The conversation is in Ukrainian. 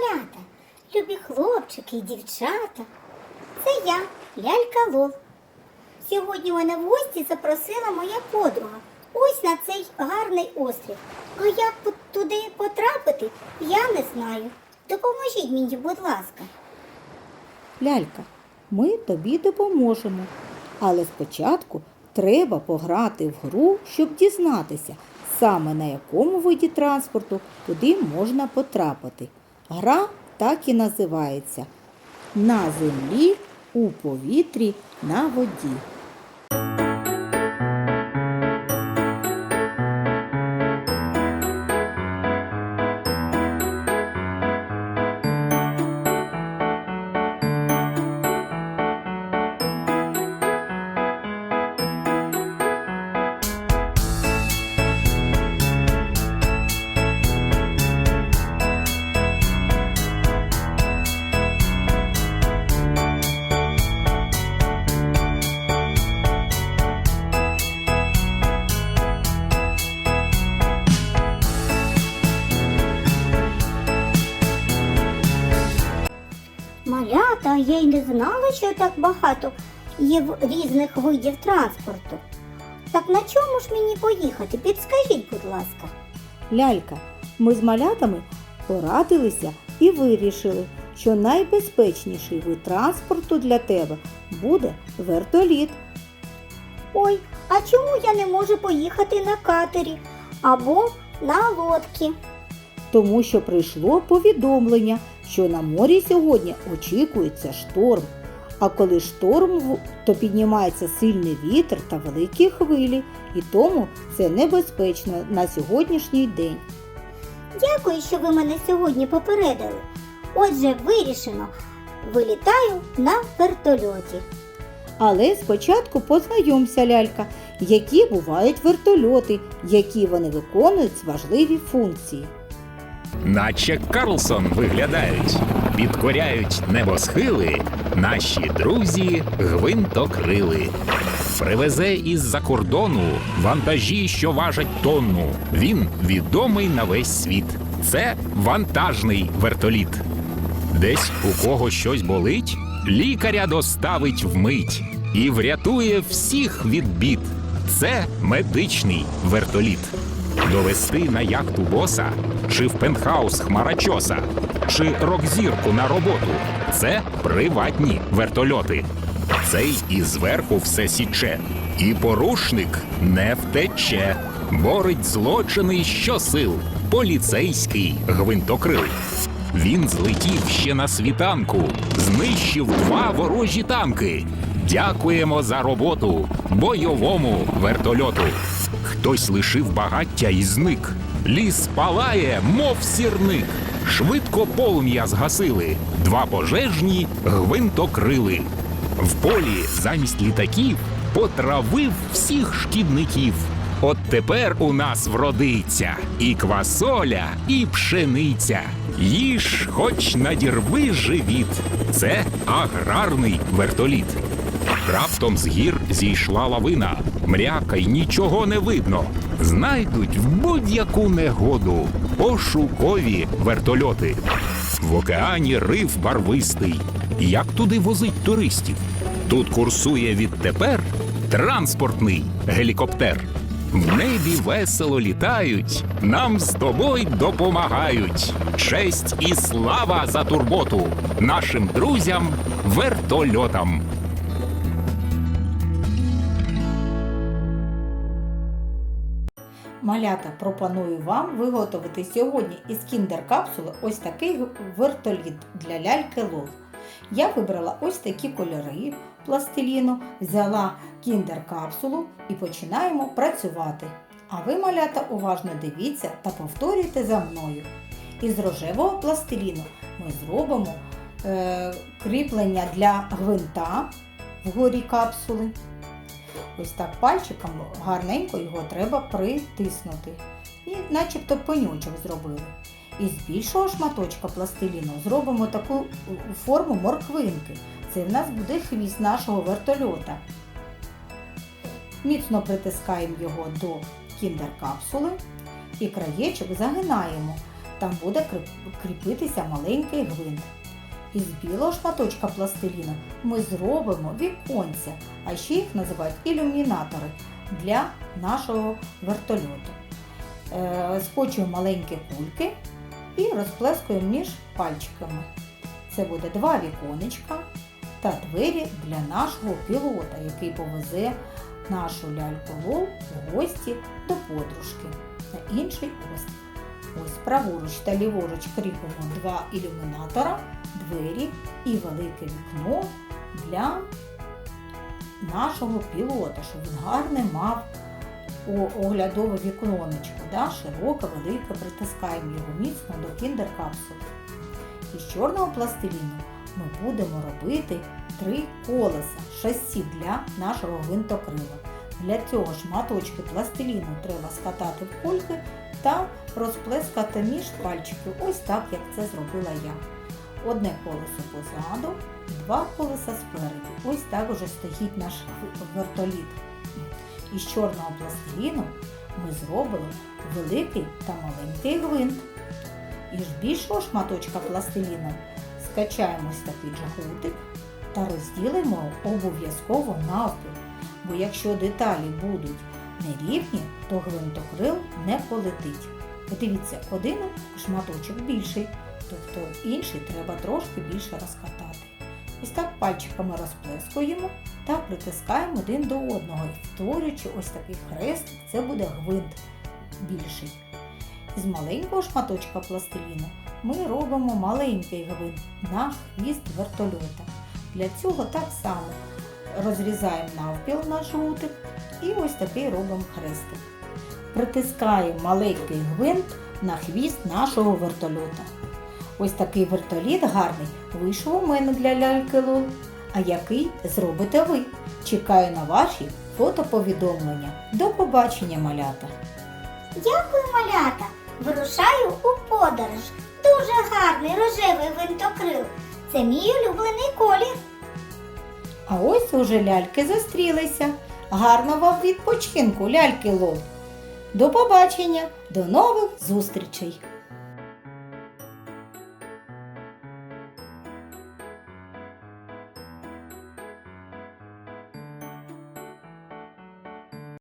малята, любі хлопчики і дівчата. Це я, лялька Лол. Сьогодні мене в гості запросила моя подруга. Ось на цей гарний острів. А як туди потрапити, я не знаю. Допоможіть мені, будь ласка. Лялька, ми тобі допоможемо. Але спочатку треба пограти в гру, щоб дізнатися, саме на якому виді транспорту туди можна потрапити. Гра так і називається На землі, у повітрі, на воді. Я й не знала, що так багато є в різних видів транспорту. Так на чому ж мені поїхати? Підскажіть, будь ласка. Лялька, ми з малятами порадилися і вирішили, що найбезпечніший вид транспорту для тебе буде вертоліт. Ой, а чому я не можу поїхати на катері або на лодці? тому що прийшло повідомлення, що на морі сьогодні очікується шторм. А коли шторм, то піднімається сильний вітер та великі хвилі, і тому це небезпечно на сьогоднішній день. Дякую, що ви мене сьогодні попередили. Отже, вирішено. Вилітаю на вертольоті. Але спочатку познайомся, лялька, які бувають вертольоти, які вони виконують важливі функції. Наче Карлсон виглядають, підкоряють небосхили, наші друзі гвинтокрили. Привезе із-за кордону вантажі, що важать тонну. Він відомий на весь світ. Це вантажний вертоліт. Десь у кого щось болить, лікаря доставить вмить і врятує всіх від бід. Це медичний вертоліт. Довести на яхту боса, чи в пентхаус хмарачоса, чи рок-зірку на роботу. Це приватні вертольоти. Цей і зверху все січе, і порушник не втече. Борить злочини щосил, поліцейський гвинтокрил. Він злетів ще на світанку, знищив два ворожі танки. Дякуємо за роботу бойовому вертольоту. Хтось лишив багаття і зник. Ліс палає, мов сірник. Швидко полум'я згасили. Два пожежні гвинтокрили. В полі замість літаків потравив всіх шкідників. От тепер у нас вродиться і квасоля, і пшениця. Їж, хоч надірви живіт. Це аграрний вертоліт. Раптом з гір зійшла лавина. Мряка й нічого не видно. Знайдуть в будь-яку негоду пошукові вертольоти. В океані риф барвистий. Як туди возить туристів? Тут курсує відтепер транспортний гелікоптер. В небі весело літають, нам з тобою допомагають. Честь і слава за турботу нашим друзям вертольотам. Малята пропоную вам виготовити сьогодні із кіндер-капсули ось такий вертоліт для ляльки Лол. Я вибрала ось такі кольори пластиліну, взяла кіндер-капсулу і починаємо працювати. А ви, малята, уважно дивіться та повторюйте за мною. Із рожевого пластиліну ми зробимо е, кріплення для гвинта вгорі капсули. Ось так пальчиком гарненько його треба притиснути. І начебто пеньочок зробили. І з більшого шматочка пластиліну зробимо таку е, форму морквинки. Це в нас буде хвіст нашого вертольота. Міцно притискаємо його до кіндер-капсули і краєчок загинаємо Там буде кріпитися маленький гвинт. Із білого шматочка пластиліну ми зробимо віконця, а ще їх називають ілюмінатори для нашого вертольоту. Е, Скочуємо маленькі кульки і розплескуємо між пальчиками. Це буде два віконечка та двері для нашого пілота, який повезе нашу ляльку Лол в гості до подружки на інший острів. Ось праворуч та ліворуч кріпимо два ілюмінатора, двері і велике вікно для нашого пілота, щоб він гарне мав оглядове віконечко, да, широке, велике, притискаємо його міцно до кіндер-капсули. Із чорного пластиліну ми будемо робити три колеса, шасі для нашого гвинтокрила. Для цього шматочки пластиліну треба скатати в кульки та розплескати між пальчиків, ось так, як це зробила я. Одне колесо позаду, два колеса спереду. Ось так уже стоїть наш вертоліт. Із чорного пластиліну ми зробили великий та маленький гвинт. Із більшого шматочка пластиліну скачаємо ось такий джгутик та розділимо обов'язково навпіл. Бо якщо деталі будуть нерівні, то гвинтокрил не полетить. Подивіться, один шматочок більший, тобто інший треба трошки більше розкатати. Ось так пальчиками розплескуємо та притискаємо один до одного, і створюючи ось такий хрестик, це буде гвинт більший. З маленького шматочка пластиліну ми робимо маленький гвинт на хвіст вертольота. Для цього так само розрізаємо навпіл наш гутик і ось такий робимо хрестик. Притискаємо маленький гвинт на хвіст нашого вертольота. Ось такий вертоліт гарний вийшов у мене для ляльки Лол. А який зробите ви? Чекаю на ваші фотоповідомлення. До побачення, малята! Дякую, малята. Вирушаю у подорож. Дуже гарний рожевий гвинтокрил. Це мій улюблений колір. А ось уже ляльки зустрілися. Гарного вам відпочинку, ляльки Лол. До побачення, до нових зустрічей!